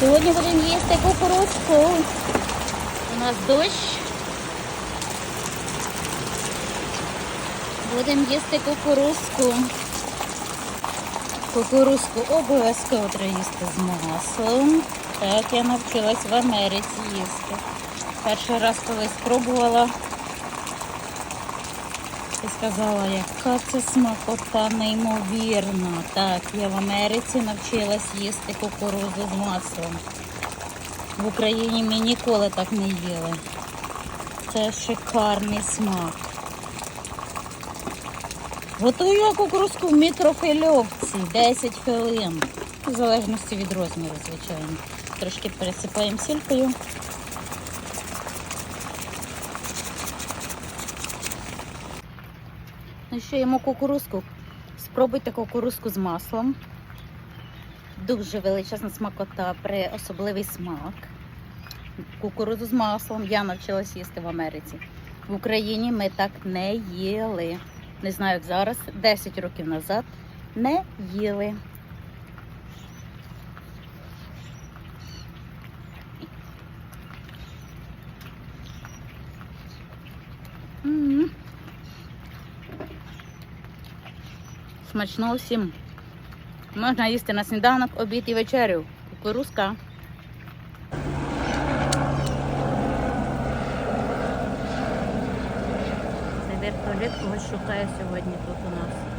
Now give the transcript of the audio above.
Сьогодні будемо їсти кукурудзку. У нас дощ. Будемо їсти кукурузку. Кукурузку обов'язково треба їсти з маслом. Так я навчилась в Америці їсти. Перший раз коли спробувала і сказала, яка це смакота неймовірна. Так, я в Америці навчилась їсти кукурудзу з маслом. В Україні ми ніколи так не їли. Це шикарний смак. Готую я кукурузку в мікрохвильовці 10 хвилин. В залежності від розміру, звичайно. Трошки пересипаємо сількою. Ну що, їмо кукурузку. Спробуйте кукурузку з маслом. Дуже величезна смакота при особливий смак. Кукурудзу з маслом я навчилась їсти в Америці. В Україні ми так не їли. Не знаю, як зараз, 10 років назад не їли. М. Смачно всім. Можна їсти на сніданок, обід і вечерю. Кукурузка. Цей вертоліт когось шукає сьогодні тут у нас.